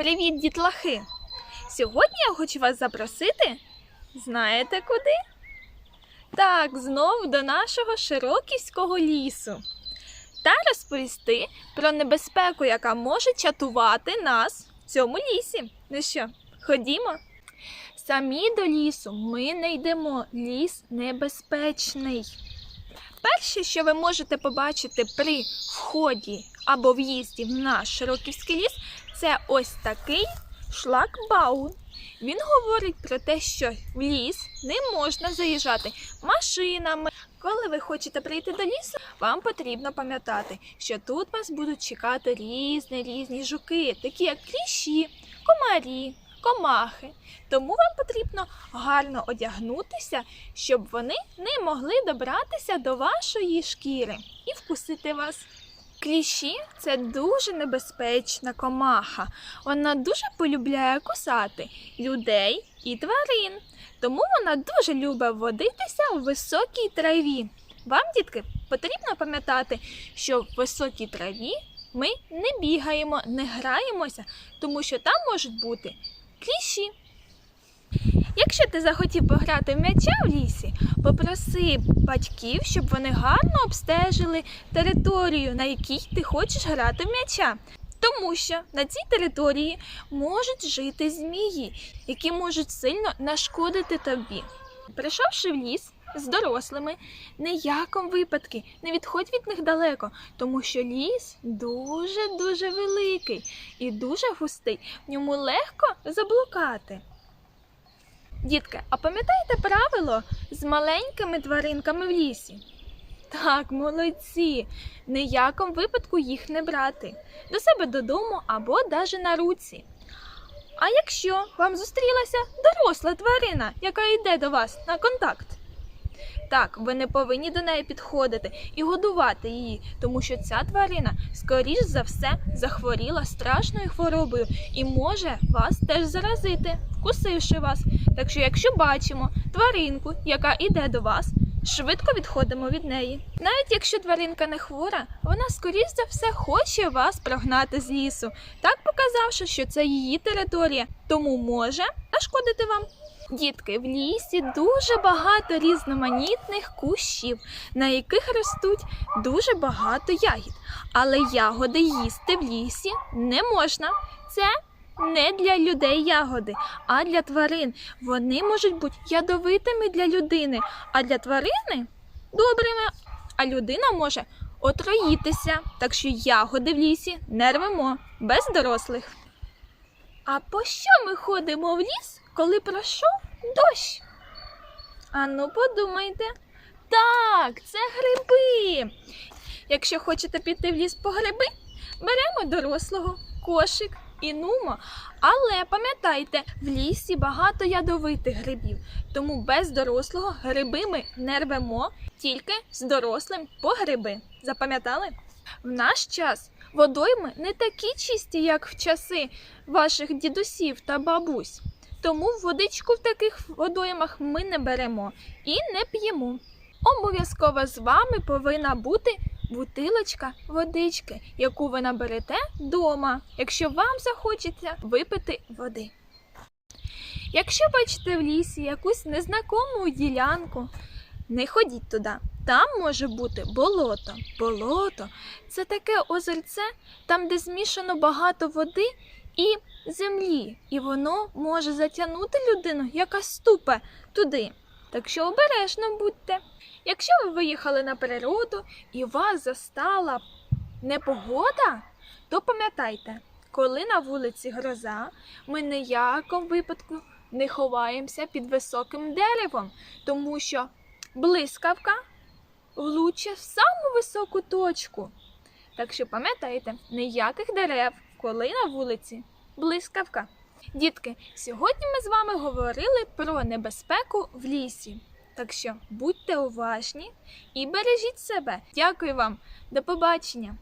Привіт, дітлахи! Сьогодні я хочу вас запросити. Знаєте куди? Так, знов до нашого Широківського лісу. Та розповісти про небезпеку, яка може чатувати нас в цьому лісі. Ну що, ходімо? Самі до лісу ми не йдемо. Ліс небезпечний. Перше, що ви можете побачити при вході або в'їзді в наш Широківський ліс, це ось такий шлагбаум. Він говорить про те, що в ліс не можна заїжджати машинами. Коли ви хочете прийти до лісу, вам потрібно пам'ятати, що тут вас будуть чекати різні різні жуки, такі як кліщі, комарі, комахи. Тому вам потрібно гарно одягнутися, щоб вони не могли добратися до вашої шкіри і вкусити вас. Кліщі це дуже небезпечна комаха. Вона дуже полюбляє кусати людей і тварин. Тому вона дуже любить водитися в високій траві. Вам, дітки, потрібно пам'ятати, що в високій траві ми не бігаємо, не граємося, тому що там можуть бути кліщі. Якщо ти захотів пограти в м'яча в лісі, попроси батьків, щоб вони гарно обстежили територію, на якій ти хочеш грати в м'яча. Тому що на цій території можуть жити змії, які можуть сильно нашкодити тобі. Прийшовши в ліс з дорослими, ніякому випадку не відходь від них далеко, тому що ліс дуже дуже великий і дуже густий. В ньому легко заблукати. Дітки, а пам'ятаєте правило з маленькими тваринками в лісі? Так, молодці. Ніякому випадку їх не брати до себе додому або даже на руці. А якщо вам зустрілася доросла тварина, яка йде до вас на контакт? Так, ви не повинні до неї підходити і годувати її, тому що ця тварина, скоріш за все, захворіла страшною хворобою і може вас теж заразити, вкусивши вас. Так що, якщо бачимо тваринку, яка йде до вас, швидко відходимо від неї. Навіть якщо тваринка не хвора, вона скоріш за все хоче вас прогнати з лісу, так показавши, що це її територія, тому може нашкодити вам. Дітки, в лісі дуже багато різноманітних кущів, на яких ростуть дуже багато ягід. Але ягоди їсти в лісі не можна. Це не для людей ягоди, а для тварин. Вони можуть бути ядовитими для людини, а для тварини добрими. А людина може отруїтися. Так що ягоди в лісі не рвемо без дорослих. А по що ми ходимо в ліс, коли пройшов дощ? Ану, подумайте. Так, це гриби. Якщо хочете піти в ліс по гриби, беремо дорослого, кошик і нумо. Але пам'ятайте, в лісі багато ядовитих грибів, тому без дорослого гриби ми не рвемо, тільки з дорослим по гриби. Запам'ятали? В наш час водойми не такі чисті, як в часи ваших дідусів та бабусь. Тому водичку в таких водоймах ми не беремо і не п'ємо. Обов'язково з вами повинна бути бутилочка водички, яку ви наберете вдома, якщо вам захочеться випити води. Якщо бачите в лісі якусь незнакому ділянку, не ходіть туди. Там може бути болото. Болото це таке озерце, там, де змішано багато води і землі, і воно може затягнути людину, яка ступе туди. Так що обережно будьте. Якщо ви виїхали на природу і вас застала непогода, то пам'ятайте, коли на вулиці гроза, ми ніякому випадку не ховаємося під високим деревом, тому що блискавка влучить в саму високу точку. Так що пам'ятайте, ніяких дерев, коли на вулиці блискавка. Дітки, сьогодні ми з вами говорили про небезпеку в лісі. Так що будьте уважні і бережіть себе. Дякую вам, до побачення!